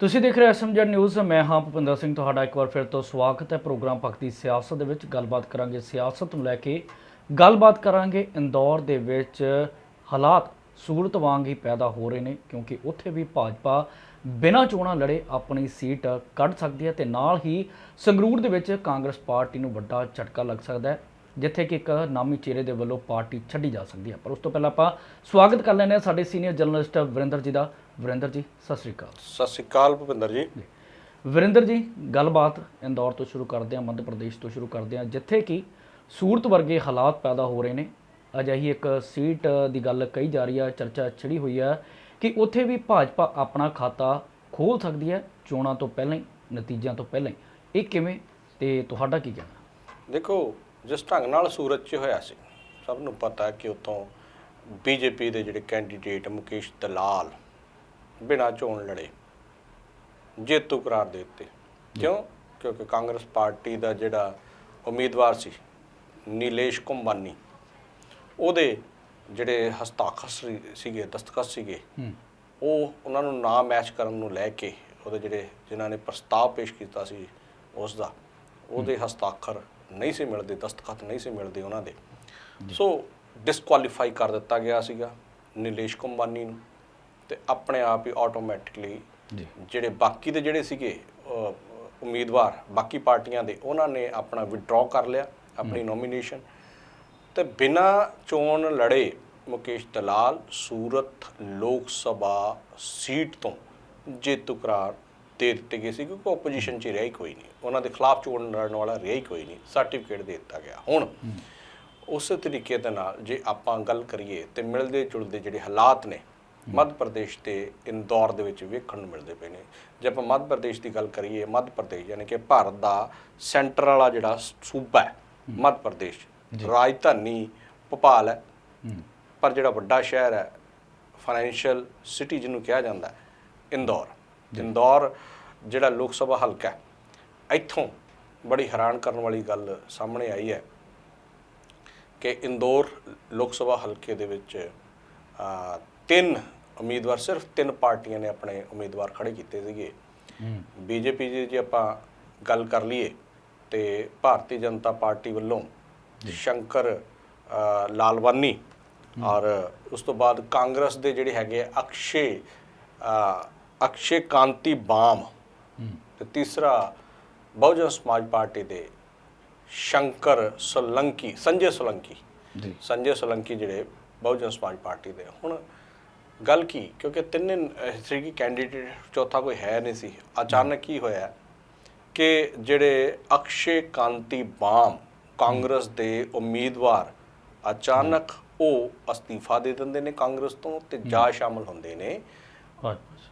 ਤੁਸੀਂ ਦੇਖ ਰਹੇ ਹੋ ਐਸਐਮਜੈਡ ਨਿਊਜ਼, ਮੈਂ ਹਾਂ ਭੁਪਿੰਦਰ ਸਿੰਘ, ਤੁਹਾਡਾ ਇੱਕ ਵਾਰ ਫਿਰ ਤੋਂ ਸਵਾਗਤ ਹੈ ਪ੍ਰੋਗਰਾਮ ਭਗਤੀ ਸਿਆਸਤ ਦੇ ਵਿੱਚ। ਗੱਲਬਾਤ ਕਰਾਂਗੇ ਸਿਆਸਤ ਨੂੰ ਲੈ ਕੇ। ਗੱਲਬਾਤ ਕਰਾਂਗੇ ਇੰਦੌਰ ਦੇ ਵਿੱਚ ਹਾਲਾਤ ਸੂਰਤ ਵਾਂਗ ਹੀ ਪੈਦਾ ਹੋ ਰਹੇ ਨੇ, ਕਿਉਂਕਿ ਉੱਥੇ ਵੀ ਭਾਜਪਾ ਬਿਨਾਂ ਚੋਣਾਂ ਲੜੇ ਆਪਣੀ ਸੀਟ ਕੱਢ ਸਕਦੀ ਹੈ ਤੇ ਨਾਲ ਹੀ ਸੰਗਰੂਰ ਦੇ ਵਿੱਚ ਕਾਂਗਰਸ ਪਾਰਟੀ ਨੂੰ ਵੱਡਾ ਝਟਕਾ ਲੱਗ ਸਕਦਾ ਹੈ, ਜਿੱਥੇ ਕਿ ਇੱਕ ਨਾਮੀ ਚਿਹਰੇ ਦੇ ਵੱਲੋਂ ਪਾਰਟੀ ਛੱਡੀ ਜਾ ਸਕਦੀ ਹੈ। ਪਰ ਉਸ ਤੋਂ ਪਹਿਲਾਂ ਆਪਾਂ ਸਵਾਗਤ ਕਰ ਲੈਂਦੇ ਹਾਂ ਸਾਡੇ ਸੀਨੀਅਰ ਜਰਨਲਿਸਟ ਵਰਿੰਦਰ ਜੀ ਦਾ। ਵਰਿੰਦਰ ਜੀ ਸਤਿ ਸ਼੍ਰੀ ਅਕਾਲ। ਸਤਿ ਸ਼੍ਰੀ ਅਕਾਲ ਭੁਪਿੰਦਰ ਜੀ। ਵਰਿੰਦਰ ਜੀ ਗੱਲਬਾਤ ਇੰਦੌਰ ਤੋਂ ਸ਼ੁਰੂ ਕਰਦੇ ਹਾਂ ਮੱਧ ਪ੍ਰਦੇਸ਼ ਤੋਂ ਸ਼ੁਰੂ ਕਰਦੇ ਹਾਂ ਜਿੱਥੇ ਕਿ ਸੂਰਤ ਵਰਗੇ ਹਾਲਾਤ ਪੈਦਾ ਹੋ ਰਹੇ ਨੇ। ਅਜਿਹੀ ਇੱਕ ਸੀਟ ਦੀ ਗੱਲ ਕਹੀ ਜਾ ਰਹੀ ਹੈ ਚਰਚਾ ਛਿੜੀ ਹੋਈ ਹੈ ਕਿ ਉੱਥੇ ਵੀ ਭਾਜਪਾ ਆਪਣਾ ਖਾਤਾ ਖੋਲ ਸਕਦੀ ਹੈ ਚੋਣਾਂ ਤੋਂ ਪਹਿਲਾਂ ਹੀ ਨਤੀਜਿਆਂ ਤੋਂ ਪਹਿਲਾਂ ਹੀ। ਇਹ ਕਿਵੇਂ ਤੇ ਤੁਹਾਡਾ ਕੀ ਕਹਿਣਾ? ਦੇਖੋ ਜਿਸ ਢੰਗ ਨਾਲ ਸੂਰਤ 'ਚ ਹੋਇਆ ਸੀ ਸਭ ਨੂੰ ਪਤਾ ਕਿ ਉਤੋਂ ਬੀਜੇਪੀ ਦੇ ਜਿਹੜੇ ਕੈਂਡੀਡੇਟ ਮੁਕੇਸ਼ ਦਲਾਲ ਬਿਨਾਂ ਚੋਣ ਲੜੇ। ਜੇਤੂ ਕਰਾਰ ਦੇ ਦਿੱਤੇ। ਕਿਉਂ? ਕਿਉਂਕਿ ਕਾਂਗਰਸ ਪਾਰਟੀ ਦਾ ਜਿਹੜਾ ਉਮੀਦਵਾਰ ਸੀ ਨੀਲੇਸ਼ ਕੁੰਬਾਨੀ ਉਹਦੇ ਜਿਹੜੇ ਹਸਤਾਖਰ ਸੀਗੇ ਦਸਤਖਤ ਸੀਗੇ ਉਹ ਉਹਨਾਂ ਨੂੰ ਨਾ ਮੈਚ ਕਰਨ ਨੂੰ ਲੈ ਕੇ ਉਹਦੇ ਜਿਹੜੇ ਜਿਨ੍ਹਾਂ ਨੇ ਪ੍ਰਸਤਾਵ ਪੇਸ਼ ਕੀਤਾ ਸੀ ਉਸ ਦਾ ਉਹਦੇ ਹਸਤਾਖਰ ਨਹੀਂ ਸੀ ਮਿਲਦੇ ਦਸਤਖਤ ਨਹੀਂ ਸੀ ਮਿਲਦੇ ਉਹਨਾਂ ਦੇ। ਸੋ ਡਿਸਕੁਆਲੀਫਾਈ ਕਰ ਦਿੱਤਾ ਗਿਆ ਸੀਗਾ ਨੀਲੇਸ਼ ਕੁੰਬਾਨੀ ਨੂੰ। ਤੇ ਆਪਣੇ ਆਪ ਹੀ ਆਟੋਮੈਟਿਕਲੀ ਜਿਹੜੇ ਬਾਕੀ ਦੇ ਜਿਹੜੇ ਸੀਗੇ ਉਮੀਦਵਾਰ ਬਾਕੀ ਪਾਰਟੀਆਂ ਦੇ ਉਹਨਾਂ ਨੇ ਆਪਣਾ ਵਿਡਰਾਅ ਕਰ ਲਿਆ ਆਪਣੀ ਨੋਮੀਨੇਸ਼ਨ ਤੇ ਬਿਨਾਂ ਚੋਣ ਲੜੇ ਮੁਕੇਸ਼ ਦਲਾਲ ਸੂਰਤ ਲੋਕ ਸਭਾ ਸੀਟ ਤੋਂ ਜੇਤੂ ਕਰਾਰ ਦੇ ਦਿੱਤੇ ਗਏ ਸੀ ਕਿਉਂਕਿ ਆਪੋਜੀਸ਼ਨ 'ਚ ਰਿਹਾ ਹੀ ਕੋਈ ਨਹੀਂ। ਉਹਨਾਂ ਦੇ ਖਿਲਾਫ ਚੋਣ ਲੜਨ ਵਾਲਾ ਰਿਹਾ ਹੀ ਕੋਈ ਨਹੀਂ। ਸਰਟੀਫਿਕੇਟ ਦੇ ਦਿੱਤਾ ਗਿਆ। ਹੁਣ ਉਸੇ ਤਰੀਕੇ ਦੇ ਨਾਲ ਜੇ ਆਪਾਂ ਗੱਲ ਕਰੀਏ ਤੇ ਮਿਲਦੇ ਜੁਲਦੇ ਜਿਹੜੇ ਹਾਲਾਤ ਨੇ ਮੱਧ ਪ੍ਰਦੇਸ਼ ਤੇ ਇੰਦੌਰ ਦੇ ਵਿੱਚ ਵੇਖਣ ਨੂੰ ਮਿਲਦੇ ਪਏ ਨੇ। ਜੇ ਆਪਾਂ ਮੱਧ ਪ੍ਰਦੇਸ਼ ਦੀ ਗੱਲ ਕਰੀਏ ਮੱਧ ਪ੍ਰਦੇਸ਼ ਯਾਨੀ ਕਿ ਭਾਰਤ ਦਾ ਸੈਂਟਰ ਵਾਲਾ ਜਿਹੜਾ ਸੂਬਾ ਹੈ ਮੱਧ ਪ੍ਰਦੇਸ਼ ਰਾਜਧਾਨੀ ਭੋਪਾਲ ਹੈ। ਪਰ ਜਿਹੜਾ ਵੱਡਾ ਸ਼ਹਿਰ ਹੈ ਫਾਈਨੈਂਸ਼ੀਅਲ ਸਿਟੀ ਜਿਹਨੂੰ ਕਿਹਾ ਜਾਂਦਾ ਇੰਦੌਰ। ਇੰਦੌਰ ਜਿਹੜਾ ਲੋਕ ਸਭਾ ਹਲਕਾ ਹੈ ਇੱਥੋਂ ਬੜੀ ਹੈਰਾਨ ਕਰਨ ਵਾਲੀ ਗੱਲ ਸਾਹਮਣੇ ਆਈ ਹੈ ਕਿ ਇੰਦੌਰ ਲੋਕ ਸਭਾ ਹਲਕੇ ਦੇ ਵਿੱਚ ਤਿੰਨ ਉਮੀਦਵਾਰ ਸਿਰਫ ਤਿੰਨ ਪਾਰਟੀਆਂ ਨੇ ਆਪਣੇ ਉਮੀਦਵਾਰ ਖੜੇ ਕੀਤੇ ਸੀਗੇ। ਬੀਜੇਪੀ ਦੀ ਜੇ ਆਪਾਂ ਗੱਲ ਕਰ ਲਈਏ ਤੇ ਭਾਰਤੀ ਜਨਤਾ ਪਾਰਟੀ ਵੱਲੋਂ ਸ਼ੰਕਰ ਲਾਲਵਾਨੀ ਔਰ ਉਸ ਤੋਂ ਬਾਅਦ ਕਾਂਗਰਸ ਦੇ ਜਿਹੜੇ ਹੈਗੇ ਅਕਸ਼ੇ ਅਕਸ਼ੇ ਕਾਂਤੀ ਬਾਮ ਤੇ ਤੀਸਰਾ ਬਹੁਜਨ ਸਮਾਜ ਪਾਰਟੀ ਦੇ ਸ਼ੰਕਰ ਸੋਲੰਕੀ ਸੰਜੇ ਸੋਲੰਕੀ। ਜੀ। ਸੰਜੇ ਸੋਲੰਕੀ ਜਿਹੜੇ ਬਹੁਜਨ ਸਮਾਜ ਪਾਰਟੀ ਦੇ ਹੁਣ ਗੱਲ ਕੀ? ਕਿਉਂਕਿ ਤਿੰਨੇ ਸੀਗੀ ਕੈਂਡੀਡੇਟ ਚੌਥਾ ਕੋਈ ਹੈ ਨਹੀਂ ਸੀ। ਅਚਾਨਕ ਕੀ ਹੋਇਆ ਕਿ ਜਿਹੜੇ ਅਕਸ਼ੇ ਕਾਂਤੀ ਬਾਮ ਕਾਂਗਰਸ ਦੇ ਉਮੀਦਵਾਰ ਅਚਾਨਕ ਉਹ ਅਸਤੀਫਾ ਦੇ ਦਿੰਦੇ ਨੇ ਕਾਂਗਰਸ ਤੋਂ ਤੇ ਜਾ ਸ਼ਾਮਲ ਹੁੰਦੇ ਨੇ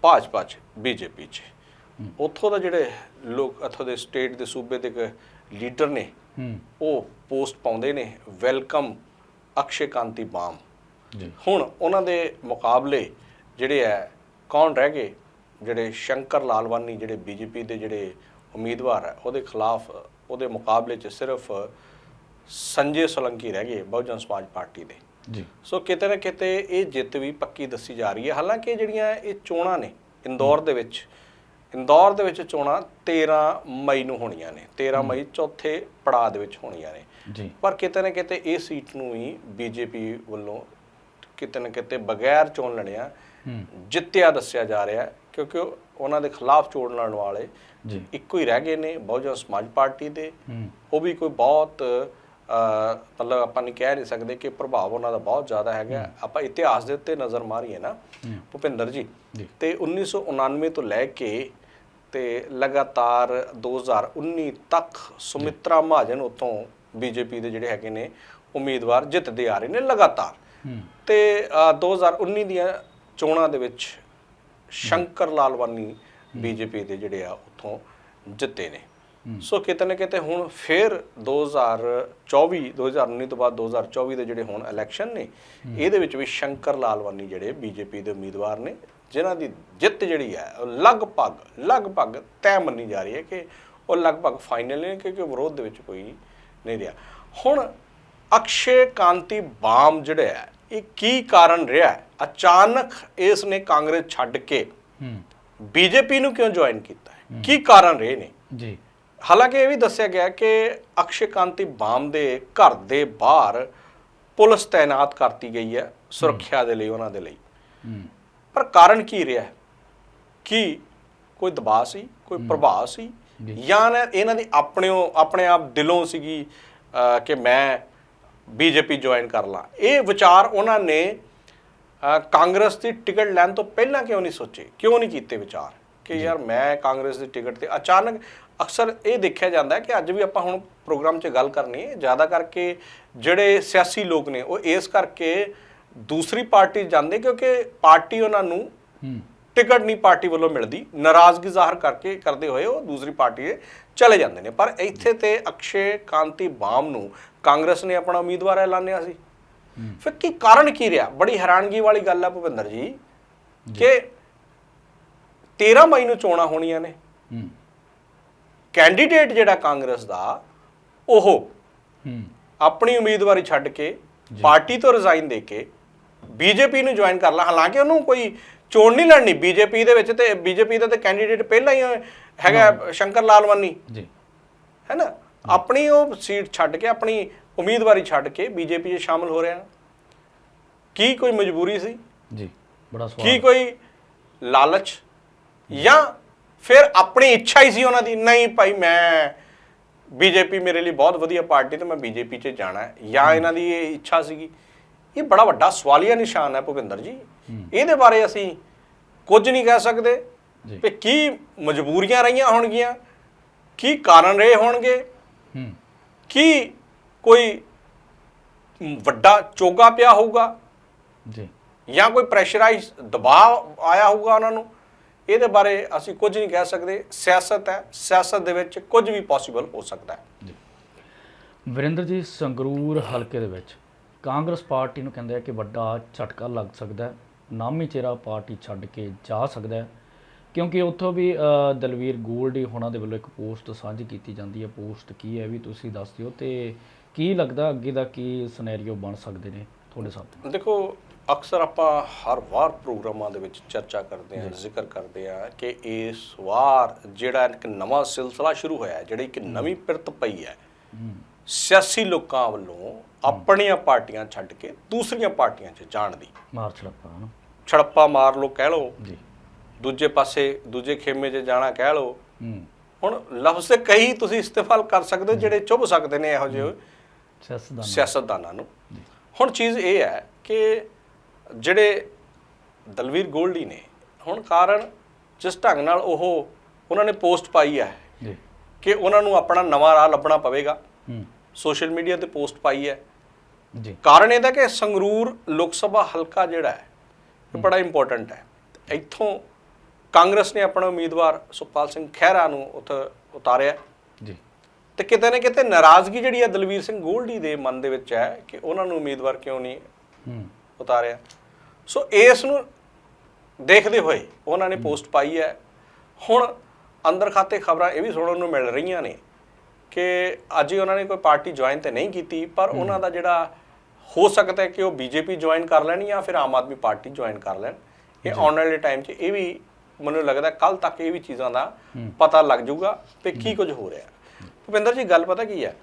ਭਾਜਪਾ 'ਚ। ਬੀਜੇਪੀ 'ਚ। ਉੱਥੋਂ ਦਾ ਜਿਹੜੇ ਲੋਕ ਇੱਥੋਂ ਦੇ ਸਟੇਟ ਦੇ ਸੂਬੇ ਦੇ ਲੀਡਰ ਨੇ ਉਹ ਪੋਸਟ ਪਾਉਂਦੇ ਨੇ ਵੈਲਕਮ ਅਕਸ਼ੇ ਕਾਂਤੀ ਬਾਮ। ਹੁਣ ਉਹਨਾਂ ਦੇ ਮੁਕਾਬਲੇ ਜਿਹੜੇ ਹੈ ਕੌਣ ਰਹਿ ਗਏ? ਜਿਹੜੇ ਸ਼ੰਕਰ ਲਾਲਵਾਨੀ ਜਿਹੜੇ ਬੀਜੇਪੀ ਦੇ ਜਿਹੜੇ ਉਮੀਦਵਾਰ ਹੈ ਉਹਦੇ ਖਿਲਾਫ ਉਹਦੇ ਮੁਕਾਬਲੇ 'ਚ ਸਿਰਫ ਸੰਜੇ ਸੋਲੰਕੀ ਰਹਿ ਗਏ ਬਹੁਜਨ ਸਮਾਜ ਪਾਰਟੀ ਦੇ। ਜੀ। ਸੋ ਕਿਤੇ ਨਾ ਕਿਤੇ ਇਹ ਜਿੱਤ ਵੀ ਪੱਕੀ ਦੱਸੀ ਜਾ ਰਹੀ ਹੈ ਹਾਲਾਂਕਿ ਜਿਹੜੀਆਂ ਇਹ ਚੋਣਾਂ ਨੇ ਇੰਦੌਰ ਦੇ ਵਿੱਚ ਇੰਦੌਰ ਦੇ ਵਿੱਚ ਚੋਣਾਂ 13 ਮਈ ਨੂੰ ਹੋਣੀਆਂ ਨੇ। 13 ਮਈ ਚੌਥੇ ਪੜਾਅ ਦੇ ਵਿੱਚ ਹੋਣੀਆਂ ਨੇ। ਜੀ। ਪਰ ਕਿਤੇ ਨਾ ਕਿਤੇ ਇਹ ਸੀਟ ਨੂੰ ਹੀ ਬੀਜੇਪੀ ਵੱਲੋਂ ਕਿਤੇ ਨਾ ਕਿਤੇ ਬਗੈਰ ਚੋਣ ਲੜਿਆ ਜਿੱਤਿਆ ਦੱਸਿਆ ਜਾ ਰਿਹਾ ਕਿਉਂਕਿ ਉਹ- ਉਹਨਾਂ ਦੇ ਖਿਲਾਫ ਚੋਣ ਲੜਨ ਵਾਲੇ ਜੀ। ਇੱਕੋ ਹੀ ਰਹਿ ਗਏ ਨੇ ਬਹੁਜਨ ਸਮਾਜ ਪਾਰਟੀ ਦੇ। ਉਹ ਵੀ ਕੋਈ ਬਹੁਤ ਮਤਲਬ ਆਪਾਂ ਨਹੀਂ ਕਹਿ ਨਹੀਂ ਸਕਦੇ ਕਿ ਪ੍ਰਭਾਵ ਉਹਨਾਂ ਦਾ ਬਹੁਤ ਜ਼ਿਆਦਾ ਹੈਗਾ। ਆਪਾਂ ਇਤਿਹਾਸ ਦੇ ਉੱਤੇ ਨਜ਼ਰ ਮਾਰੀਏ ਨਾ ਭੁਪਿੰਦਰ ਜੀ। ਤੇ 1999 ਤੋਂ ਲੈ ਕੇ ਤੇ ਲਗਾਤਾਰ 2019 ਤੱਕ ਸੁਮਿਤਰਾ ਮਹਾਜਨ ਉਤੋਂ ਬੀਜੇਪੀ ਦੇ ਜਿਹੜੇ ਹੈਗੇ ਨੇ ਉਮੀਦਵਾਰ ਜਿੱਤਦੇ ਆ ਰਹੇ ਨੇ ਲਗਾਤਾਰ। ਤੇ ਅਹ, 2019 ਦੀਆਂ ਚੋਣਾਂ ਦੇ ਵਿੱਚ ਸ਼ੰਕਰ ਲਾਲਵਾਨੀ ਬੀਜੇਪੀ ਦੇ ਜਿਹੜੇ ਆ ਉਥੋਂ ਜਿੱਤੇ ਨੇ। ਸੋ ਕਿਤੇ ਨਾ ਕਿਤੇ ਹੁਣ ਫਿਰ 2024 2019 ਤੋਂ ਬਾਅਦ 2024 ਦੇ ਜਿਹੜੇ ਹੁਣ ਇਲੈਕਸ਼ਨ ਨੇ ਇਹਦੇ ਵਿੱਚ ਵੀ ਸ਼ੰਕਰ ਲਾਲਵਾਨੀ ਜਿਹੜੇ ਬੀਜੇਪੀ ਦੇ ਉਮੀਦਵਾਰ ਨੇ ਜਿਨ੍ਹਾਂ ਦੀ ਜਿੱਤ ਜਿਹੜੀ ਹੈ ਉਹ ਲਗਭਗ ਲਗਭਗ ਤੈਅ ਮੰਨੀ ਜਾ ਰਹੀ ਹੈ ਕਿ ਉਹ ਲਗਭਗ ਫਾਈਨਲ ਨੇ ਕਿਉਂਕਿ ਵਿਰੋਧ ਦੇ ਵਿੱਚ ਕੋਈ ਨਹੀਂ ਰਿਹਾ। ਹੁਣ ਅਕਸ਼ੇ ਕਾਂਤੀ ਬਾਮ ਜਿਹੜਾ ਹੈ ਇਹ ਕੀ ਕਾਰਨ ਰਿਹਾ ਹੈ? ਅਚਾਨਕ ਇਸ ਨੇ ਕਾਂਗਰਸ ਛੱਡ ਕੇ ਬੀਜੇਪੀ ਨੂੰ ਕਿਉਂ ਜੁਆਇਨ ਕੀਤਾ ਹੈ? ਕੀ ਕਾਰਨ ਰਹੇ ਨੇ? ਜੀ। ਹਾਲਾਂਕਿ ਇਹ ਵੀ ਦੱਸਿਆ ਗਿਆ ਕਿ ਅਕਸ਼ੇ ਕਾਂਤੀ ਬਾਮ ਦੇ ਘਰ ਦੇ ਬਾਹਰ ਪੁਲਿਸ ਤਾਇਨਾਤ ਕਰਤੀ ਗਈ ਹੈ ਸੁਰੱਖਿਆ ਦੇ ਲਈ ਉਹਨਾਂ ਦੇ ਲਈ। ਪਰ ਕਾਰਨ ਕੀ ਰਿਹਾ ਹੈ? ਕੀ ਕੋਈ ਦਬਾਅ ਸੀ? ਕੋਈ ਪ੍ਰਭਾਵ ਸੀ? ਜੀ। ਇਹਨਾਂ ਦੀ ਆਪਣਿਓ ਆਪਣੇ ਆਪ ਦਿਲੋਂ ਸੀਗੀ ਕਿ ਮੈਂ ਬੀਜੇਪੀ ਜੁਆਇਨ ਕਰ ਲਾਂ। ਇਹ ਵਿਚਾਰ ਉਹਨਾਂ ਨੇ ਕਾਂਗਰਸ ਦੀ ਟਿਕਟ ਲੈਣ ਤੋਂ ਪਹਿਲਾਂ ਕਿਉਂ ਨਹੀਂ ਸੋਚੇ? ਕਿਉਂ ਨਹੀਂ ਕੀਤੇ ਵਿਚਾਰ? ਕਿ ਯਾਰ ਮੈਂ ਕਾਂਗਰਸ ਦੀ ਟਿਕਟ ਤੇ ਅਚਾਨਕ ਅਕਸਰ ਇਹ ਦੇਖਿਆ ਜਾਂਦਾ ਹੈ ਕਿ ਅੱਜ ਵੀ ਆਪਾਂ ਹੁਣ ਪ੍ਰੋਗਰਾਮ 'ਚ ਗੱਲ ਕਰਨੀ ਹੈ। ਜ਼ਿਆਦਾ ਕਰਕੇ ਜਿਹੜੇ ਸਿਆਸੀ ਲੋਕ ਨੇ ਉਹ ਇਸ ਕਰਕੇ ਦੂਸਰੀ ਪਾਰਟੀ ਜਾਂਦੇ ਕਿਉਂਕਿ ਪਾਰਟੀ ਉਹਨਾਂ ਨੂੰ ਟਿਕਟ ਨਹੀਂ ਪਾਰਟੀ ਵੱਲੋਂ ਮਿਲਦੀ। ਨਾਰਾਜ਼ਗੀ ਜ਼ਾਹਰ ਕਰਕੇ ਕਰਦੇ ਹੋਏ ਉਹ ਦੂਸਰੀ ਪਾਰਟੀ 'ਤੇ ਚਲੇ ਜਾਂਦੇ ਨੇ। ਪਰ ਇੱਥੇ ਤੇ ਅਕਸ਼ੇ ਕਾਂਤੀ ਬਾਮ ਨੂੰ ਕਾਂਗਰਸ ਨੇ ਆਪਣਾ ਉਮੀਦਵਾਰ ਐਲਾਨਿਆ ਸੀ। ਫਿਰ ਕੀ ਕਾਰਨ ਕੀ ਰਿਹਾ? ਬੜੀ ਹੈਰਾਨਗੀ ਵਾਲੀ ਗੱਲ ਹੈ ਭੁਪਿੰਦਰ ਜੀ ਕਿ 13 ਮਈ ਨੂੰ ਚੋਣਾਂ ਹੋਣੀਆਂ ਨੇ। ਕੈਂਡੀਡੇਟ ਜਿਹੜਾ ਕਾਂਗਰਸ ਦਾ ਉਹ ਆਪਣੀ ਉਮੀਦਵਾਰੀ ਛੱਡ ਕੇ ਪਾਰਟੀ ਤੋਂ ਰਿਜ਼ਾਈਨ ਦੇ ਕੇ ਬੀਜੇਪੀ ਨੂੰ ਜੁਆਇਨ ਕਰ ਲਾ। ਹਾਲਾਂਕਿ ਉਹਨੂੰ ਕੋਈ ਚੋਣ ਨਹੀਂ ਲੜਨੀ। ਬੀਜੇਪੀ ਦੇ ਵਿੱਚ ਤੇ ਬੀਜੇਪੀ ਦਾ ਤੇ ਕੈਂਡੀਡੇਟ ਪਹਿਲਾਂ ਹੀ ਹੈਗਾ ਸ਼ੰਕਰ ਲਾਲਵਾਨੀ ਜੀ। ਹੈ ਨਾ? ਆਪਣੀ ਉਹ ਸੀਟ ਛੱਡ ਕੇ ਆਪਣੀ ਉਮੀਦਵਾਰੀ ਛੱਡ ਕੇ ਬੀਜੇਪੀ 'ਚ ਸ਼ਾਮਲ ਹੋ ਰਿਹਾ। ਕੀ ਕੋਈ ਮਜਬੂਰੀ ਸੀ? ਜੀ ਬੜਾ ਕੀ ਸਵਾਲ ਕੋਈ ਲਾਲਚ? ਜਾਂ ਫਿਰ ਆਪਣੀ ਇੱਛਾ ਹੀ ਸੀ ਉਹਨਾਂ ਦੀ ਨਹੀਂ ਭਾਈ ਮੈਂ ਬੀਜੇਪੀ ਮੇਰੇ ਲਈ ਬਹੁਤ ਵਧੀਆ ਪਾਰਟੀ ਤੇ ਮੈਂ ਬੀਜੇਪੀ 'ਚ ਜਾਣਾ ਹੈ। ਜਾਂ ਇਹਨਾਂ ਦੀ ਇਹ ਇੱਛਾ ਸੀਗੀ। ਇਹ ਬੜਾ ਵੱਡਾ ਸਵਾਲੀਆ ਨਿਸ਼ਾਨ ਹੈ ਭੁਪਿੰਦਰ ਜੀ। ਇਹਦੇ ਬਾਰੇ ਅਸੀਂ ਕੁਝ ਨਹੀਂ ਕਹਿ ਸਕਦੇ। ਜੀ। ਕਿ ਮਜਬੂਰੀਆਂ ਰਹੀਆਂ ਹੋਣਗੀਆਂ? ਕੀ ਕਾਰਨ ਰਹੇ ਹੋਣਗੇ? ਹੂੰ। ਕੀ ਕੋਈ ਵੱਡਾ ਚੋਗਾ ਪਿਆ ਹੋਊਗਾ? ਜੀ। ਜਾਂ ਕੋਈ ਪ੍ਰੈਸ਼ਰਾਈਜ਼ ਦਬਾਅ ਆਇਆ ਹੋਊਗਾ ਉਹਨਾਂ ਨੂੰ? ਇਹਦੇ ਬਾਰੇ ਅਸੀਂ ਕੁਝ ਨਹੀਂ ਕਹਿ ਸਕਦੇ। ਸਿਆਸਤ ਹੈ। ਸਿਆਸਤ ਦੇ ਵਿੱਚ ਕੁਝ ਵੀ ਪੋਸੀਬਲ ਹੋ ਸਕਦਾ ਹੈ। ਜੀ। ਵਰਿੰਦਰ ਜੀ ਸੰਗਰੂਰ ਹਲਕੇ ਦੇ ਵਿੱਚ ਕਾਂਗਰਸ ਪਾਰਟੀ ਨੂੰ ਕਹਿੰਦੇ ਆ ਕਿ ਵੱਡਾ ਝਟਕਾ ਲੱਗ ਸਕਦਾ ਹੈ। ਨਾਮੀ ਚਿਹਰਾ ਪਾਰਟੀ ਛੱਡ ਕੇ ਜਾ ਸਕਦਾ ਹੈ। ਕਿਉਂਕਿ ਉੱਥੋਂ ਵੀ ਦਲਵੀਰ ਗੋਲਡੀ ਹੋਣਾ ਦੇ ਵੱਲੋਂ ਇੱਕ ਪੋਸਟ ਸਾਂਝੀ ਕੀਤੀ ਜਾਂਦੀ ਹੈ। ਪੋਸਟ ਕੀ ਹੈ ਵੀ ਤੁਸੀਂ ਦੱਸ ਦਿਓ ਤੇ ਕੀ ਲੱਗਦਾ ਅੱਗੇ ਦਾ ਕੀ ਸਿਨੈਰੀਓ ਬਣ ਸਕਦੇ ਨੇ ਤੁਹਾਡੇ ਸਾਹਮਣੇ ਦੇਖੋ ਅਕਸਰ ਆਪਾਂ ਹਰ ਵਾਰ ਪ੍ਰੋਗਰਾਮਾਂ ਦੇ ਵਿੱਚ ਚਰਚਾ ਕਰਦੇ ਹਾਂ ਜ਼ਿਕਰ ਕਰਦੇ ਹਾਂ ਕਿ ਇਸ ਵਾਰ ਜਿਹੜਾ ਇੱਕ ਨਵਾਂ ਸਿਲਸਿਲਾ ਸ਼ੁਰੂ ਹੋਇਆ ਹੈ ਜਿਹੜੀ ਇੱਕ ਨਵੀਂ ਪਿਰਤ ਪਈ ਹੈ ਸਿਆਸੀ ਲੋਕਾਂ ਵੱਲੋਂ ਆਪਣੀਆਂ ਪਾਰਟੀਆਂ ਛੱਡ ਕੇ ਦੂਸਰੀਆਂ ਪਾਰਟੀਆਂ 'ਚ ਜਾਣ ਦੀ। ਮਾਰ ਛੜਪਾ ਛੜੱਪਾ ਮਾਰ ਲੋ ਕਹਿ ਲੋ ਜੀ। ਦੂਜੇ ਪਾਸੇ ਦੂਜੇ ਖੇਮੇ 'ਚ ਜਾਣਾ ਕਹਿ ਲੋ ਹੂੰ। ਹੁਣ ਲਫ਼ਜ਼ ਤੇ ਕਈ ਤੁਸੀਂ ਇਸਤੇਮਾਲ ਕਰ ਸਕਦੇ ਹੋ ਜਿਹੜੇ ਚੁੱਭ ਸਕਦੇ ਨੇ ਇਹੋ ਜਿਹੇ। ਸਿਆਸਤਦਾਨ। ਸਿਆਸਤਦਾਨਾਂ ਨੂੰ। ਹੁਣ ਚੀਜ਼ ਇਹ ਹੈ ਕਿ ਜਿਹੜੇ ਦਲਵੀਰ ਗੋਲਡੀ ਨੇ ਹੁਣ ਕਾਰਨ ਜਿਸ ਢੰਗ ਨਾਲ ਉਹ ਉਹਨਾਂ ਨੇ ਪੋਸਟ ਪਾਈ ਹੈ ਜੀ। ਕਿ ਉਹਨਾਂ ਨੂੰ ਆਪਣਾ ਨਵਾਂ ਰਾਹ ਲੱਭਣਾ ਪਵੇਗਾ। ਹੂੰ। ਸੋਸ਼ਲ ਮੀਡੀਆ ਤੇ ਪੋਸਟ ਪਾਈ ਹੈ। ਜੀ। ਕਾਰਨ ਇਹਦਾ ਕਿ ਸੰਗਰੂਰ ਲੋਕ ਸਭਾ ਹਲਕਾ ਜਿਹੜਾ ਹੈ ਇਹ ਬੜਾ ਇੰਪੋਰਟੈਂਟ ਹੈ। ਇੱਥੋਂ ਕਾਂਗਰਸ ਨੇ ਆਪਣਾ ਉਮੀਦਵਾਰ ਸੁਖਪਾਲ ਸਿੰਘ ਖਹਿਰਾ ਨੂੰ ਉੱਥੇ ਉਤਾਰਿਆ। ਜੀ। ਤੇ ਕਿਤੇ ਨਾ ਕਿਤੇ ਨਾਰਾਜ਼ਗੀ ਜਿਹੜੀ ਹੈ ਦਲਵੀਰ ਸਿੰਘ ਗੋਲਡੀ ਦੇ ਮਨ ਦੇ ਵਿੱਚ ਹੈ ਕਿ ਉਹਨਾਂ ਨੂੰ ਉਮੀਦਵਾਰ ਕਿਉਂ ਨਹੀਂ ਹੂੰ। ਉਤਾਰਿਆ। ਸੋ ਇਸ ਨੂੰ ਦੇਖਦੇ ਹੋਏ ਉਹਨਾਂ ਨੇ ਪੋਸਟ ਪਾਈ ਹੈ। ਹੁਣ ਅੰਦਰ ਖਾਤੇ ਖਬਰਾਂ ਇਹ ਵੀ ਸੁਣਨ ਨੂੰ ਮਿਲ ਰਹੀਆਂ ਨੇ ਕਿ ਅੱਜ ਹੀ ਉਹਨਾਂ ਨੇ ਕੋਈ ਪਾਰਟੀ ਜੁਆਇਨ ਤੇ ਨਹੀਂ ਕੀਤੀ ਪਰ ਉਹਨਾਂ ਦਾ ਜਿਹੜਾ ਹੋ ਸਕਦਾ ਹੈ ਕਿ ਉਹ ਬੀਜੇਪੀ ਜੁਆਇਨ ਕਰ ਲੈਣ ਜਾਂ ਫਿਰ ਆਮ ਆਦਮੀ ਪਾਰਟੀ ਜੁਆਇਨ ਕਰ ਲੈਣ। ਇਹ ਆਉਣ ਵਾਲੇ ਟਾਈਮ 'ਚ ਇਹ ਵੀ ਮੈਨੂੰ ਲੱਗਦਾ ਕੱਲ ਤੱਕ ਇਹ ਵੀ ਚੀਜ਼ਾਂ ਦਾ ਪਤਾ ਲੱਗ ਜਾਊਗਾ ਕਿ ਕੀ ਕੁਝ ਹੋ ਰਿਹਾ। ਭੁਪਿੰਦਰ ਜੀ ਗੱਲ ਪਤਾ ਕੀ ਹੈ?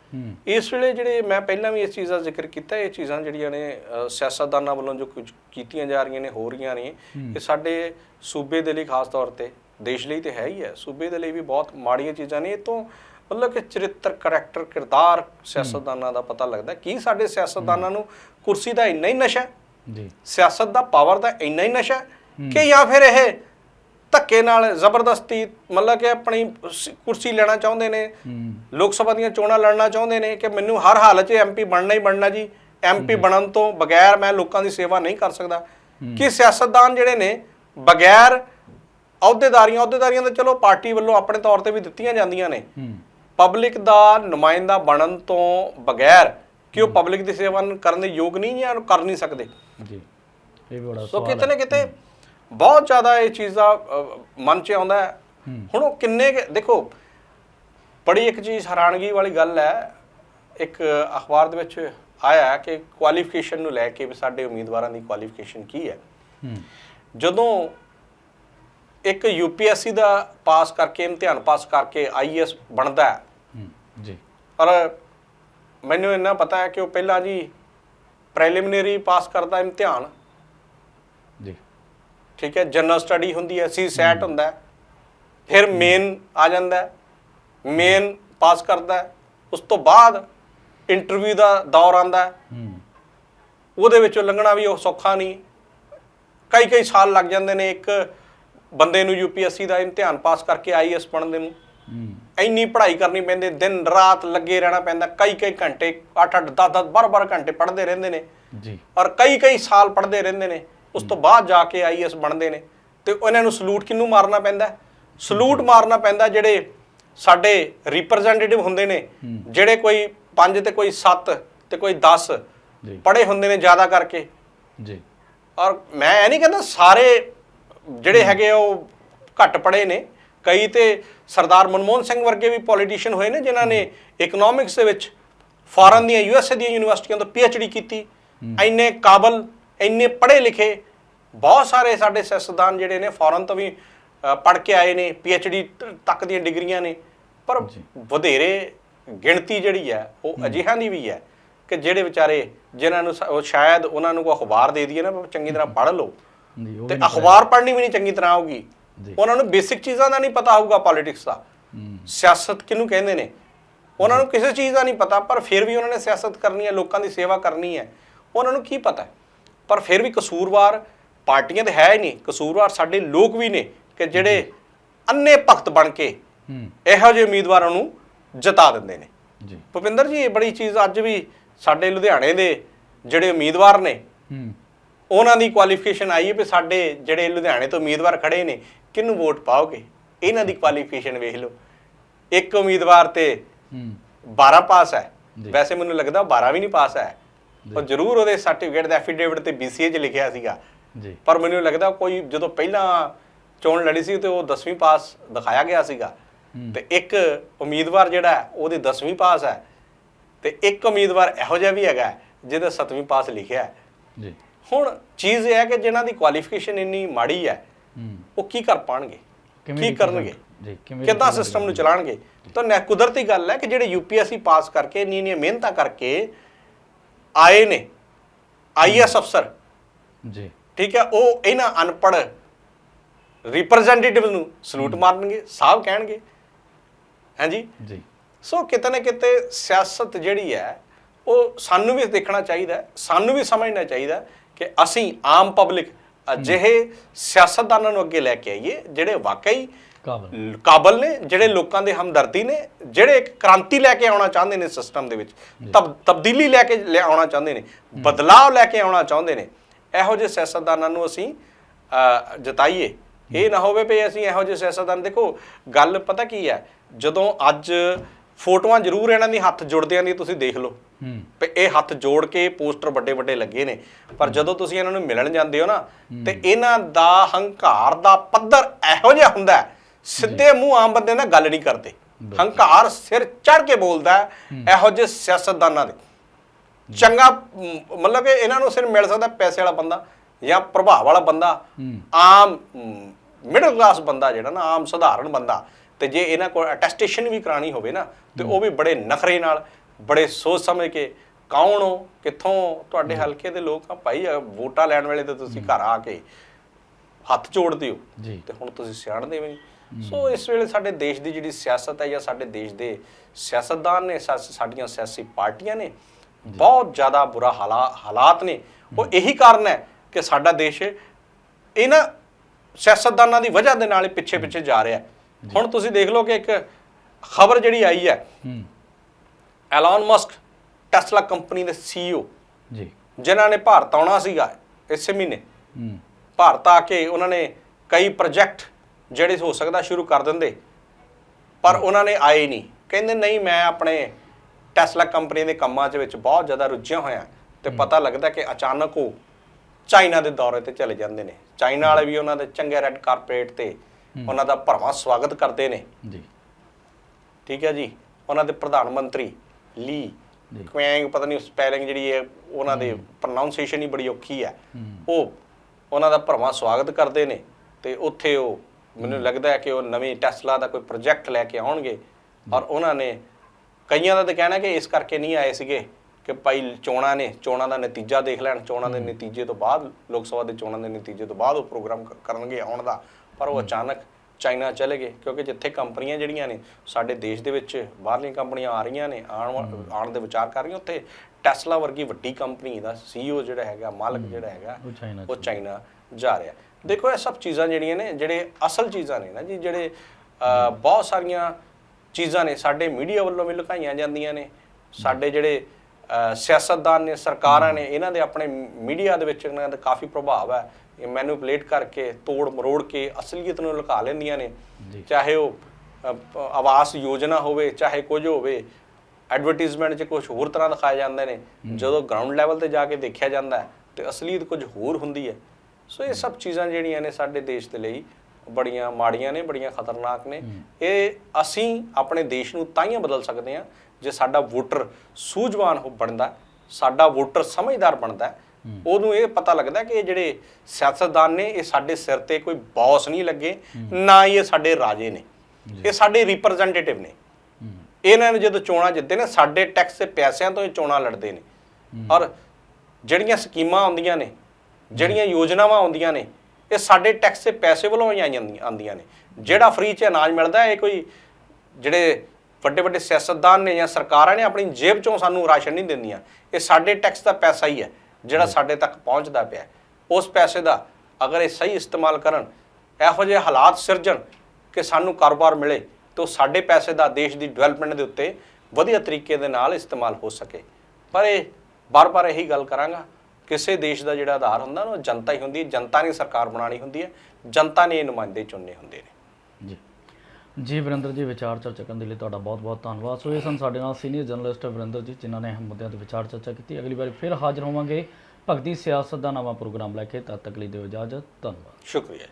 ਇਸ ਵੇਲੇ ਜਿਹੜੇ ਮੈਂ ਪਹਿਲਾਂ ਵੀ ਇਸ ਚੀਜ਼ ਦਾ ਜ਼ਿਕਰ ਕੀਤਾ ਇਹ ਚੀਜ਼ਾਂ ਜਿਹੜੀਆਂ ਨੇ ਸਿਆਸਤਦਾਨਾਂ ਵੱਲੋਂ ਜੋ ਕੁਝ ਕੀਤੀਆਂ ਜਾ ਰਹੀਆਂ ਨੇ ਹੋ ਰਹੀਆਂ ਨੇ ਇਹ ਸਾਡੇ ਸੂਬੇ ਦੇ ਲਈ ਖਾਸ ਤੌਰ ਤੇ ਦੇਸ਼ ਲਈ ਤੇ ਹੈ ਹੀ ਹੈ। ਸੂਬੇ ਦੇ ਲਈ ਵੀ ਬਹੁਤ ਮਾੜੀਆਂ ਚੀਜ਼ਾਂ ਨੇ। ਇਹ ਤੋਂ ਮਤਲਬ ਕਿ ਚਰਿੱਤਰ ਕਰੈਕਟਰ ਕਿਰਦਾਰ ਸਿਆਸਤਦਾਨਾਂ ਦਾ ਪਤਾ ਲੱਗਦਾ ਕੀ ਸਾਡੇ ਸਿਆਸਤਦਾਨਾਂ ਨੂੰ ਕੁਰਸੀ ਦਾ ਇੰਨਾ ਹੀ ਨਸ਼ਾ ਜੀ। ਸਿਆਸਤ ਦਾ ਪਾਵਰ ਦਾ ਇੰਨਾ ਹੀ ਨਸ਼ਾ ਕਿ ਜਾਂ ਫਿਰ ਇਹ ਧੱਕੇ ਨਾਲ ਜ਼ਬਰਦਸਤੀ ਮਤਲਬ ਕਿ ਆਪਣੀ ਕੁਰਸੀ ਲੈਣਾ ਚਾਹੁੰਦੇ ਨੇ। ਲੋਕ ਸਭਾ ਦੀਆਂ ਚੋਣਾਂ ਲੜਨਾ ਚਾਹੁੰਦੇ ਨੇ ਕਿ ਮੈਨੂੰ ਹਰ ਹਾਲਤ 'ਚ ਐਮਪੀ ਬਣਨਾ ਹੀ ਬਣਨਾ ਜੀ। ਐਮਪੀ ਬਣਨ ਤੋਂ ਬਗੈਰ ਮੈਂ ਲੋਕਾਂ ਦੀ ਸੇਵਾ ਨਹੀਂ ਕਰ ਸਕਦਾ। ਕਿ ਸਿਆਸਤਦਾਨ ਜਿਹੜੇ ਨੇ ਬਗੈਰ ਅਹੁਦੇਦਾਰੀਆਂ ਅਹੁਦੇਦਾਰੀਆਂ ਤਾਂ ਚਲੋ ਪਾਰਟੀ ਵੱਲੋਂ ਆਪਣੇ ਤੌਰ ਤੇ ਵੀ ਦਿੱਤੀਆਂ ਜਾਂਦੀਆਂ ਨੇ। ਪਬਲਿਕ ਦਾ ਨੁਮਾਇੰਦਾ ਬਣਨ ਤੋਂ ਬਗੈਰ ਕਿ ਉਹ ਪਬਲਿਕ ਦੀ ਸੇਵਾ ਕਰਨ ਦੇ ਯੋਗ ਨਹੀਂ ਜਾਂ ਕਰ ਨਹੀਂ ਸਕਦੇ। ਜੀ। ਇਹ ਵੀ ਬੜਾ ਸੋ ਕਿਤੇ ਨਾ ਕਿਤੇ ਬਹੁਤ ਜ਼ਿਆਦਾ ਇਹ ਚੀਜ਼ ਦਾ ਅ, ਮਨ 'ਚ ਆਉਂਦਾ ਹੈ। ਹੁਣ ਉਹ ਕਿੰਨੇ ਕੁ- ਦੇਖੋ ਬੜੀ ਇੱਕ ਚੀਜ਼ ਹੈਰਾਨਗੀ ਵਾਲੀ ਗੱਲ ਹੈ। ਇੱਕ ਅਖਬਾਰ ਦੇ ਵਿੱਚ ਆਇਆ ਹੈ ਕਿ ਕੁਆਲੀਫਿਕੇਸ਼ਨ ਨੂੰ ਲੈ ਕੇ ਵੀ ਸਾਡੇ ਉਮੀਦਵਾਰਾਂ ਦੀ ਕੁਆਲੀਫਿਕੇਸ਼ਨ ਕੀ ਹੈ। ਹੂੰ। ਜਦੋਂ ਇੱਕ ਯੂਪੀਐਸਸੀ ਦਾ ਪਾਸ ਕਰਕੇ ਇਮਤਿਹਾਨ ਪਾਸ ਕਰਕੇ ਆਈਐਸ ਬਣਦਾ ਹੈ। ਹੂੰ ਜੀ। ਪਰ ਮੈਨੂੰ ਇੰਨਾ ਪਤਾ ਹੈ ਕਿ ਉਹ ਪਹਿਲਾਂ ਜੀ ਪ੍ਰੀਲਿਮਿਨਰੀ ਪਾਸ ਕਰਦਾ ਇਮਤਿਹਾਨ। ਠੀਕ ਹੈ ਜਨਰਲ ਸਟੱਡੀ ਹੁੰਦੀ ਹੈ ਸੀ ਸੈਟ ਹੁੰਦਾ ਫਿਰ ਮੇਨ ਆ ਜਾਂਦਾ ਮੇਨ ਪਾਸ ਕਰਦਾ ਉਸ ਤੋਂ ਬਾਅਦ ਇੰਟਰਵਿਊ ਦਾ ਦੌਰ ਆਂਦਾ ਉਹਦੇ ਵਿੱਚੋਂ ਲੰਘਣਾ ਵੀ ਉਹ ਸੌਖਾ ਨਹੀਂ। ਕਈ ਕਈ ਸਾਲ ਲੱਗ ਜਾਂਦੇ ਨੇ ਇੱਕ ਬੰਦੇ ਨੂੰ ਯੂਪੀਐਸਸੀ ਦਾ ਇਮਤਿਹਾਨ ਪਾਸ ਕਰਕੇ ਆਈਐਸ ਬਣਨ ਨੂੰ ਹੂੰ। ਇੰਨੀ ਪੜ੍ਹਾਈ ਕਰਨੀ ਪੈਂਦੀ ਦਿਨ ਰਾਤ ਲੱਗੇ ਰਹਿਣਾ ਪੈਂਦਾ। ਕਈ ਕਈ ਘੰਟੇ 8 8 10 10 12 12 ਘੰਟੇ ਪੜ੍ਹਦੇ ਰਹਿੰਦੇ ਨੇ। ਜੀ। ਔਰ ਕਈ ਕਈ ਸਾਲ ਪੜ੍ਹਦੇ ਰਹਿੰਦੇ ਨੇ। ਉਸ ਤੋਂ ਬਾਅਦ ਜਾ ਕੇ ਆਈਐਸ ਬਣਦੇ ਨੇ। ਤੇ ਉਹਨਾਂ ਨੂੰ ਸਲੂਟ ਕਿਹਨੂੰ ਮਾਰਨਾ ਪੈਂਦਾ? ਸਲੂਟ ਮਾਰਨਾ ਪੈਂਦਾ ਜਿਹੜੇ ਸਾਡੇ ਰਿਪਰੈਜ਼ੈਂਟੇਟਿਵ ਹੁੰਦੇ ਨੇ ਜਿਹੜੇ ਕੋਈ 5 ਤੇ ਕੋਈ 7 ਤੇ ਕੋਈ 10 ਜੀ। ਪੜ੍ਹੇ ਹੁੰਦੇ ਨੇ ਜ਼ਿਆਦਾ ਕਰਕੇ। ਜੀ। ਔਰ ਮੈਂ ਇਹ ਨਹੀਂ ਕਹਿੰਦਾ ਸਾਰੇ ਜਿਹੜੇ ਹੈਗੇ ਉਹ ਘੱਟ ਪੜ੍ਹੇ ਨੇ। ਕਈ ਤੇ ਸਰਦਾਰ ਮਨਮੋਹਨ ਸਿੰਘ ਵਰਗੇ ਵੀ ਪੋਲੀਟੀਸ਼ੀਅਨ ਹੋਏ ਨੇ ਜਿਨ੍ਹਾਂ ਨੇ ਇਕਨੋਮਿਕਸ ਦੇ ਵਿੱਚ ਫੋਰਨ ਦੀਆਂ ਯੂਐਸਏ ਦੀਆਂ ਯੂਨੀਵਰਸਿਟੀਆਂ ਤੋਂ ਪੀਐਚਡੀ ਕੀਤੀ। ਇੰਨੇ ਕਾਬਲ ਇੰਨੇ ਪੜ੍ਹੇ ਲਿਖੇ ਬਹੁਤ ਸਾਰੇ ਸਾਡੇ ਸਿਆਸਤਦਾਨ ਜਿਹੜੇ ਨੇ ਫੋਰਨ ਤੋਂ ਵੀ ਪੜ੍ਹ ਕੇ ਆਏ ਨੇ ਪੀਐਚਡੀ ਤੱਕ ਦੀਆਂ ਡਿਗਰੀਆਂ ਨੇ। ਪਰ ਵਧੇਰੇ ਗਿਣਤੀ ਜਿਹੜੀ ਹੈ ਉਹ ਅਜਿਹਿਆਂ ਦੀ ਵੀ ਹੈ ਕਿ ਜਿਹੜੇ ਵਿਚਾਰੇ ਜਿਨ੍ਹਾਂ ਨੂੰ ਸ਼ਾਇਦ ਉਹਨਾਂ ਨੂੰ ਕੋਈ ਅਖਬਾਰ ਦੇ ਦਈਏ ਨਾ ਚੰਗੀ ਤਰ੍ਹਾਂ ਪੜ੍ਹ ਲਓ। ਤੇ ਅਖਬਾਰ ਪੜ੍ਹਨੀ ਵੀ ਨਹੀਂ ਚੰਗੀ ਤਰ੍ਹਾਂ ਆਊਗੀ। ਜੀ। ਉਹਨਾਂ ਨੂੰ ਬੇਸਿਕ ਚੀਜ਼ਾਂ ਦਾ ਨਹੀਂ ਪਤਾ ਹੋਊਗਾ ਪੋਲਿਟਿਕਸ ਦਾ। ਸਿਆਸਤ ਕਿਹਨੂੰ ਕਹਿੰਦੇ ਨੇ? ਉਹਨਾਂ ਨੂੰ ਕਿਸੇ ਚੀਜ਼ ਦਾ ਨਹੀਂ ਪਤਾ ਪਰ ਫਿਰ ਵੀ ਉਹਨਾਂ ਨੇ ਸਿਆਸਤ ਕਰਨੀ ਹੈ ਲੋਕਾਂ ਦੀ ਸੇਵਾ ਕਰਨੀ ਹੈ। ਉਹਨਾਂ ਨੂੰ ਕੀ ਪਤਾ? ਹੈ? ਪਰ ਫਿਰ ਵੀ ਕਸੂਰਵਾਰ ਪਾਰਟੀਆਂ ਤੇ ਹੈ ਹੀ ਨਹੀਂ। ਕਸੂਰਵਾਰ ਸਾਡੇ ਲੋਕ ਵੀ ਨੇ ਕਿ ਜਿਹੜੇ ਅੰਨੇ ਭਗਤ ਬਣ ਕੇ ਇਹੋ ਜਿਹੇ ਉਮੀਦਵਾਰਾਂ ਨੂੰ ਜਿਤਾ ਦਿੰਦੇ ਨੇ। ਜੀ। ਭੁਪਿੰਦਰ ਜੀ ਇਹ ਬੜੀ ਚੀਜ਼ ਅੱਜ ਵੀ ਸਾਡੇ ਲੁਧਿਆਣੇ ਦੇ ਜਿਹੜੇ ਉਮੀਦਵਾਰ ਨੇ ਉਹਨਾਂ ਦੀ ਕੁਆਲੀਫਿਕੇਸ਼ਨ ਆਈ ਹੈ ਵੀ ਸਾਡੇ ਜਿਹੜੇ ਲੁਧਿਆਣੇ ਤੋਂ ਉਮੀਦਵਾਰ ਖੜੇ ਨੇ ਕਿਹਨੂੰ ਵੋਟ ਪਾਓਗੇ? ਇਹਨਾਂ ਦੀ ਕੁਆਲੀਫਿਕੇਸ਼ਨ ਵੇਖ ਲਓ। ਇੱਕ ਉਮੀਦਵਾਰ ਤੇ ਹੂੰ। 12 ਪਾਸ ਹੈ। ਵੈਸੇ ਮੈਨੂੰ ਲੱਗਦਾ ਉਹ 12 ਵੀ ਨਹੀਂ ਪਾਸ ਹੈ। ਉਹ ਜ਼ਰੂਰ ਉਹਦੇ ਸਰਟੀਫਿਕੇਟ ਦਾ ਐਫੀਡੇਵਿਟ ਤੇ BCA 'ਚ ਲਿਖਿਆ ਸੀਗਾ। ਜੀ। ਪਰ ਮੈਨੂੰ ਲੱਗਦਾ ਕੋਈ ਜਦੋਂ ਪਹਿਲਾਂ ਚੋਣ ਲੜੀ ਸੀ ਤੇ ਉਹ 10ਵੀਂ ਪਾਸ ਦਿਖਾਇਆ ਗਿਆ ਸੀਗਾ। ਤੇ ਇੱਕ ਉਮੀਦਵਾਰ ਜਿਹੜਾ ਉਹਦੀ 10ਵੀਂ ਪਾਸ ਹੈ। ਤੇ ਇੱਕ ਉਮੀਦਵਾਰ ਇਹੋ ਜਿਹਾ ਵੀ ਹੈਗਾ ਜਿਹਦਾ 7ਵੀਂ ਪਾਸ ਲਿਖਿਆ ਹੈ। ਜੀ। ਹੁਣ ਚੀਜ਼ ਇਹ ਹੈ ਕਿ ਜਿਨ੍ਹਾਂ ਦੀ ਕੁਆਲੀਫਿਕੇਸ਼ਨ ਇੰਨੀ ਮਾੜੀ ਹੈ ਉਹ ਕੀ ਕਰ ਪਾਣਗੇ? ਕੀ ਕਰਨਗੇ? ਜੀ ਕਿਵੇਂ ਕਿੱਦਾਂ ਸਿਸਟਮ ਨੂੰ ਚਲਾਣਗੇ? ਤਾਂ ਨੈ ਕੁਦਰਤੀ ਗੱਲ ਹੈ ਕਿ ਜਿਹੜੇ ਯੂਪੀਐਸਸੀ ਪਾਸ ਕਰਕੇ ਇੰਨੀ ਇੰਨੀਆਂ ਮਿਹਨਤਾਂ ਕਰਕੇ ਆਏ ਨੇ ਆਈਐਸ ਅਫਸਰ। ਜੀ। ਠੀਕ ਹੈ ਉਹ ਇਹਨਾਂ ਅਨਪੜ੍ਹ ਰਿਪਰੈਜ਼ੈਂਟੇਟਿਵ ਨੂੰ ਸਲੂਟ ਮਾਰਨਗੇ ਸਾਹਿਬ ਕਹਿਣਗੇ। ਹਾਂਜੀ ਜੀ? ਸੋ ਕਿਤੇ ਨਾ ਕਿਤੇ ਸਿਆਸਤ ਜਿਹੜੀ ਹੈ ਉਹ ਸਾਨੂੰ ਵੀ ਦੇਖਣਾ ਚਾਹੀਦਾ ਸਾਨੂੰ ਵੀ ਸਮਝਣਾ ਚਾਹੀਦਾ ਕਿ ਅਸੀਂ ਆਮ ਪਬਲਿਕ ਅਜਿਹੇ ਸਿਆਸਤਦਾਨਾਂ ਨੂੰ ਅੱਗੇ ਲੈ ਕੇ ਆਈਏ ਜਿਹੜੇ ਵਾਕਈ ਕਾਬਲ ਨੇ। ਜਿਹੜੇ ਲੋਕਾਂ ਦੇ ਹਮਦਰਦੀ ਨੇ ਜਿਹੜੇ ਇੱਕ ਕ੍ਰਾਂਤੀ ਲੈ ਕੇ ਆਉਣਾ ਚਾਹੁੰਦੇ ਨੇ ਸਿਸਟਮ ਦੇ ਵਿੱਚ ਤਬ ਤਬਦੀਲੀ ਲੈ ਕੇ ਆਉਣਾ ਚਾਹੁੰਦੇ ਨੇ ਬਦਲਾਅ ਲੈ ਕੇ ਆਉਣਾ ਚਾਹੁੰਦੇ ਨੇ ਇਹੋ ਜਿਹੇ ਸਿਆਸਤਦਾਨਾਂ ਨੂੰ ਅਸੀਂ ਜਿਤਾਈਏ। ਇਹ ਨਾ ਹੋਵੇ ਵੀ ਅਸੀਂ ਇਹੋ ਜਿਹੇ ਸਿਆਸਤਦਾਨ ਦੇਖੋ ਗੱਲ ਪਤਾ ਕੀ ਹੈ ਜਦੋਂ ਅੱਜ ਫੋਟੋਆਂ ਜ਼ਰੂਰ ਇਹਨਾਂ ਦੀ ਹੱਥ ਜੁੜਦਿਆਂ ਦੀ ਤੁਸੀਂ ਦੇਖ ਲਓ। ਵੀ ਇਹ ਹੱਥ ਜੋੜ ਕੇ ਪੋਸਟਰ ਵੱਡੇ ਵੱਡੇ ਲੱਗੇ ਨੇ ਪਰ ਜਦੋਂ ਤੁਸੀਂ ਇਹਨਾਂ ਨੂੰ ਮਿਲਣ ਜਾਂਦੇ ਹੋ ਨਾ ਤੇ ਇਹਨਾਂ ਦਾ ਹੰਕਾਰ ਦਾ ਪੱਧਰ ਇਹੋ ਜਿਹਾ ਹੁੰਦਾ ਹੈ, ਸਿੱਧੇ ਮੂੰਹ ਆਮ ਬੰਦੇ ਨਾਲ ਗੱਲ ਨਹੀਂ ਕਰਦੇ। ਹੰਕਾਰ ਸਿਰ ਚੜ ਕੇ ਬੋਲਦਾ ਹੈ, ਇਹੋ ਜਿਹੇ ਸਿਆਸਤਦਾਨਾਂ ਦੇ। ਚੰਗਾ ਮਤਲਬ ਕਿ ਇਹਨਾਂ ਨੂੰ ਸਿਰ ਮਿਲ ਸਕਦਾ ਪੈਸੇ ਵਾਲਾ ਬੰਦਾ ਜਾਂ ਪ੍ਰਭਾਵ ਵਾਲਾ ਬੰਦਾ। ਆਮ ਮਿਡਲ ਕਲਾਸ ਬੰਦਾ ਜਿਹੜਾ ਨਾ ਆਮ ਸਧਾਰਨ ਬੰਦਾ ਤੇ ਜੇ ਇਹਨਾਂ ਕੋਲ ਅਟੈਸਟੇਸ਼ਨ ਵੀ ਕਰਾਣੀ ਹੋਵੇ ਨਾ ਤੇ ਉਹ ਵੀ ਬੜੇ ਨਖਰੇ ਨਾਲ ਬੜੇ ਸੋਚ ਸਮਝ ਕੇ ਕੌਣ ਹੋ ਕਿੱਥੋਂ ਤੁਹਾਡੇ ਹਲਕੇ ਦੇ ਲੋਕ ਆ ਭਾਈ ਵੋਟਾਂ ਲੈਣ ਵੇਲੇ ਤੇ ਤੁਸੀਂ ਘਰ ਆ ਕੇ ਹੱਥ ਜੋੜਦੇ ਹੋ। ਜੀ। ਤੇ ਹੁਣ ਤੁਸੀਂ ਸਿਆਣਦੇ ਵੀ ਨਹੀਂ। ਸੋ ਇਸ ਵੇਲੇ ਸਾਡੇ ਦੇਸ਼ ਦੀ ਜਿਹੜੀ ਸਿਆਸਤ ਹੈ ਜਾਂ ਸਾਡੇ ਦੇਸ਼ ਦੇ ਸਿਆਸਤਦਾਨ ਨੇ ਸਾਡੀਆਂ ਸਿਆਸੀ ਪਾਰਟੀਆਂ ਨੇ ਬਹੁਤ ਜ਼ਿਆਦਾ ਬੁਰਾ ਹਾਲਾ- ਹਾਲਾਤ ਨੇ। ਉਹ ਇਹੀ ਕਾਰਨ ਹੈ ਕਿ ਸਾਡਾ ਦੇਸ਼ ਇਹਨਾਂ ਸਿਆਸਤਦਾਨਾਂ ਦੀ ਵਜ੍ਹਾ ਦੇ ਨਾਲ ਪਿੱਛੇ ਪਿੱਛੇ ਜਾ ਰਿਹਾ ਹੁਣ ਤੁਸੀਂ ਦੇਖ ਲਓ ਕਿ ਇੱਕ ਖਬਰ ਜਿਹੜੀ ਆਈ ਹੈ। ਐਲਨ ਮਸਕ ਟੈਸਲਾ ਕੰਪਨੀ ਦੇ CEO ਜੀ। ਜਿਨ੍ਹਾਂ ਨੇ ਭਾਰਤ ਆਉਣਾ ਸੀਗਾ ਇਸੇ ਮਹੀਨੇ। ਭਾਰਤ ਆ ਕੇ ਉਹਨਾਂ ਨੇ ਕਈ ਪ੍ਰੋਜੈਕਟ ਜਿਹੜੇ ਹੋ ਸਕਦਾ ਸ਼ੁਰੂ ਕਰ ਦਿੰਦੇ ਪਰ ਉਹਨਾਂ ਨੇ ਆਏ ਨਹੀਂ। ਕਹਿੰਦੇ ਨਹੀਂ ਮੈਂ ਆਪਣੇ ਟੈਸਲਾ ਕੰਪਨੀ ਦੇ ਕੰਮਾਂ ਦੇ ਵਿੱਚ ਬਹੁਤ ਜ਼ਿਆਦਾ ਰੁੱਝਿਆ ਹੋਇਆ ਤੇ ਪਤਾ ਲੱਗਦਾ ਕਿ ਅਚਾਨਕ ਉਹ ਚਾਈਨਾ ਦੇ ਦੌਰੇ ਤੇ ਚਲੇ ਜਾਂਦੇ ਨੇ। ਚਾਈਨਾ ਵਾਲੇ ਵੀ ਉਹਨਾਂ ਦੇ ਚੰਗੇ ਰੈੱਡ ਕਾਰਪੇਟ ਤੇ ਉਹਨਾਂ ਦਾ ਭਰਵਾਂ ਸਵਾਗਤ ਕਰਦੇ ਨੇ। ਜੀ। ਠੀਕ ਹੈ ਜੀ। ਉਹਨਾਂ ਦੇ ਪ੍ਰਧਾਨ ਮੰਤਰੀ ਲੀ। ਕੁਐਂਗ ਪਤਾ ਨਹੀਂ ਸਪੈਲਿੰਗ ਜਿਹੜੀ ਹੈ ਉਹਨਾਂ ਦੇ ਪ੍ਰੋਨਾਂਸੀਏਸ਼ਨ ਹੀ ਬੜੀ ਔਖੀ ਹੂੰ। ਉਹ ਉਹਨਾਂ ਦਾ ਭਰਵਾਂ ਸਵਾਗਤ ਕਰਦੇ ਨੇ ਤੇ ਉੱਥੇ ਉਹ ਮੈਨੂੰ ਲੱਗਦਾ ਹੈ ਕਿ ਉਹ ਨਵੀਂ ਟੈਸਲਾ ਦਾ ਕੋਈ ਪ੍ਰੋਜੈਕਟ ਲੈ ਕੇ ਆਉਣਗੇ। ਔਰ ਉਹਨਾਂ ਨੇ ਕਈਆਂ ਦਾ ਤਾਂ ਕਹਿਣਾ ਕਿ ਇਸ ਕਰਕੇ ਨਹੀਂ ਆਏ ਸੀਗੇ ਕਿ ਭਾਈ ਚੋਣਾਂ ਨੇ ਚੋਣਾਂ ਦਾ ਨਤੀਜਾ ਦੇਖ ਲੈਣ ਚੋਣਾਂ ਦੇ ਨਤੀਜੇ ਤੋਂ ਬਾਅਦ ਲੋਕ ਸਭਾ ਦੇ ਚੋਣਾਂ ਦੇ ਨਤੀਜੇ ਤੋਂ ਬਾਅਦ ਉਹ ਪ੍ਰੋਗਰਾਮ ਕਰਨਗੇ ਆਉਣ ਦਾ। ਪਰ ਉਹ ਅਚਾਨਕ ਚਾਈਨਾ ਚਲੇ ਗਏ ਕਿਉਂਕਿ ਜਿੱਥੇ ਕੰਪਨੀਆਂ ਜਿਹੜੀਆਂ ਨੇ ਸਾਡੇ ਦੇਸ਼ ਦੇ ਵਿੱਚ ਬਾਹਰਲੀਆਂ ਕੰਪਨੀਆਂ ਆ ਰਹੀਆਂ ਨੇ ਆਉਣ ਆਉਣ ਦੇ ਵਿਚਾਰ ਕਰ ਰਹੀਆਂ ਉੱਥੇ ਟੈਸਲਾ ਵਰਗੀ ਵੱਡੀ ਕੰਪਨੀ ਦਾ ਸੀਈਓ ਜਿਹੜਾ ਹੈਗਾ ਮਾਲਕ ਜਿਹੜਾ ਹੈਗਾ ਉਹ ਚਾਈਨਾ ਉਹ ਚਾਈਨਾ ਜਾ ਰਿਹਾ। ਦੇਖੋ ਇਹ ਸਭ ਚੀਜ਼ਾਂ ਜਿਹੜੀਆਂ ਨੇ ਜਿਹੜੇ ਅਸਲ ਚੀਜ਼ਾਂ ਨੇ ਨਾ ਜੀ ਜਿਹੜੇ ਬਹੁਤ ਸਾਰੀਆਂ ਚੀਜ਼ਾਂ ਨੇ ਸਾਡੇ ਮੀਡੀਆ ਵੱਲੋਂ ਵੀ ਲੁਕਾਈਆਂ ਜਾਂਦੀਆਂ ਨੇ। ਸਾਡੇ ਜਿਹੜੇ ਸਿਆਸਤਦਾਨ ਨੇ ਸਰਕਾਰਾਂ ਨੇ ਇਹਨਾਂ ਦੇ ਆਪਣੇ ਮੀਡੀਆ ਦੇ ਵਿੱਚ ਇਹਨਾਂ ਦਾ ਕਾਫੀ ਪ੍ਰਭਾਵ ਹੈ। ਇਹ ਮੈਨੂਪਲੇਟ ਕਰਕੇ ਤੋੜ ਮਰੋੜ ਕੇ ਅਸਲੀਅਤ ਨੂੰ ਲੁਕਾ ਲੈਂਦੀਆਂ ਨੇ। ਚਾਹੇ ਉਹ ਆਵਾਸ ਯੋਜਨਾ ਹੋਵੇ ਚਾਹੇ ਕੁਝ ਹੋਵੇ ਐਡਵਰਟਾਈਜ਼ਮੈਂਟ 'ਚ ਕੁਝ ਹੋਰ ਤਰ੍ਹਾਂ ਦਿਖਾਏ ਜਾਂਦੇ ਨੇ। ਜਦੋਂ ਗਰਾਊਂਡ ਲੈਵਲ ਤੇ ਜਾ ਕੇ ਦੇਖਿਆ ਜਾਂਦਾ ਹੈ ਤੇ ਅਸਲੀਅਤ ਕੁਝ ਹੋਰ ਹੁੰਦੀ ਹੈ। ਸੋ ਇਹ ਸਭ ਚੀਜ਼ਾਂ ਜਿਹੜੀਆਂ ਨੇ ਸਾਡੇ ਦੇਸ਼ ਦੇ ਲਈ ਬੜੀਆਂ ਮਾੜੀਆਂ ਨੇ ਬੜੀਆਂ ਖਤਰਨਾਕ ਨੇ। ਇਹ ਅਸੀਂ ਆਪਣੇ ਦੇਸ਼ ਨੂੰ ਤਾਂ ਹੀ ਬਦਲ ਸਕਦੇ ਹਾਂ ਜੇ ਸਾਡਾ ਵੋਟਰ ਸੂਝਵਾਨ ਹੋ ਬਣਦਾ ਸਾਡਾ ਵੋਟਰ ਸਮਝਦਾਰ ਬਣਦਾ। ਉਹਨੂੰ ਇਹ ਪਤਾ ਲੱਗਦਾ ਕਿ ਇਹ ਜਿਹੜੇ ਸਿਆਸਤਦਾਨ ਨੇ ਇਹ ਸਾਡੇ ਸਿਰ ਤੇ ਕੋਈ ਬੌਸ ਨਹੀਂ ਲੱਗੇ ਨਾ ਹੀ ਇਹ ਸਾਡੇ ਰਾਜੇ ਨੇ। ਇਹ ਸਾਡੇ ਰਿਪਰੈਜ਼ੈਂਟੇਟਿਵ ਨੇ। ਇਹਨਾਂ ਨੇ ਜਦੋਂ ਚੋਣਾਂ ਜਿੱਤੇ ਨੇ ਸਾਡੇ ਟੈਕਸ ਦੇ ਪੈਸਿਆਂ ਤੋਂ ਇਹ ਚੋਣਾਂ ਲੜਦੇ ਨੇ। ਔਰ ਜਿਹੜੀਆਂ ਸਕੀਮਾਂ ਆਉਂਦੀਆਂ ਨੇ ਜਿਹੜੀਆਂ ਯੋਜਨਾਵਾਂ ਆਉਂਦੀਆਂ ਨੇ ਇਹ ਸਾਡੇ ਟੈਕਸ ਦੇ ਪੈਸੇ ਵੱਲੋਂ ਹੀ ਆਉਂਦੀਆਂ ਨੇ। ਜਿਹੜਾ ਫ੍ਰੀ ਚ ਅਨਾਜ ਮਿਲਦਾ ਹੈ, ਇਹ ਕੋਈ ਜਿਹੜੇ ਵੱਡੇ ਵੱਡੇ ਸਿਆਸਤਦਾਨ ਨੇ ਜਾਂ ਸਰਕਾਰਾਂ ਨੇ ਆਪਣੀ ਜੇਬ ਚੋਂ ਸਾਨੂੰ ਰਾਸ਼ਨ ਨਹੀਂ ਦਿੰਦੀਆਂ। ਇਹ ਸਾਡੇ ਟੈਕਸ ਦਾ ਪੈਸਾ ਹੀ ਹੈ ਜਿਹੜਾ ਸਾਡੇ ਤੱਕ ਪਹੁੰਚਦਾ ਪਿਆ। ਉਸ ਪੈਸੇ ਦਾ ਅਗਰ ਇਹ ਸਹੀ ਇਸਤੇਮਾਲ ਕਰਨ ਇਹੋ ਜਿਹੇ ਹਾਲਾਤ ਸਿਰਜਣ ਕਿ ਸਾਨੂੰ ਕਾਰੋਬਾਰ ਮਿਲੇ ਤਾਂ ਉਹ ਸਾਡੇ ਪੈਸੇ ਦਾ ਦੇਸ਼ ਦੀ ਡਿਵੈਲਪਮੈਂਟ ਦੇ ਉੱਤੇ ਵਧੀਆ ਤਰੀਕੇ ਦੇ ਨਾਲ ਇਸਤੇਮਾਲ ਹੋ ਸਕੇ। ਪਰ ਇਹ ਬਾਰ-ਬਾਰ ਇਹੀ ਗੱਲ ਕਰਾਂਗਾ ਕਿਸੇ ਦੇਸ਼ ਦਾ ਜਿਹੜਾ ਆਧਾਰ ਹੁੰਦਾ ਨਾ ਉਹ ਜਨਤਾ ਹੀ ਹੁੰਦੀ ਹੈ ਜਨਤਾ ਨੇ ਸਰਕਾਰ ਬਣਾਉਣੀ ਹੁੰਦੀ ਹੈ ਜਨਤਾ ਨੇ ਇਹ ਨੁਮਾਇੰਦੇ ਚੁਣਨੇ ਹੁੰਦੇ ਨੇ। ਜੀ। ਜੀ ਵਰਿੰਦਰ ਜੀ ਵਿਚਾਰ ਚਰਚਾ ਕਰਨ ਦੇ ਲਈ ਤੁਹਾਡਾ ਬਹੁਤ-ਬਹੁਤ ਧੰਨਵਾਦ। ਸੋ ਇਹ ਸਨ ਸਾਡੇ ਨਾਲ ਸੀਨੀਅਰ ਜਰਨਲਿਸਟ ਵਰਿੰਦਰ ਜੀ ਜਿਨ੍ਹਾਂ ਨੇ ਅਹਿਮ ਮੁੱਦਿਆਂ ਤੇ ਵਿਚਾਰ ਚਰਚਾ ਕੀਤੀ। ਅਗਲੀ ਵਾਰ ਫਿਰ ਹਾਜ਼ਰ ਹੋਵਾਂਗੇ ਭਗਤੀ ਸਿਆਸਤ ਦਾ ਨਵਾਂ ਪ੍ਰੋਗਰਾਮ ਲੈ ਕੇ। ਤਦ ਤੱਕ ਲਈ ਦਿਓ ਇਜਾਜ਼ਤ। ਧੰਨਵਾਦ। ਸ਼ੁਕਰੀਆ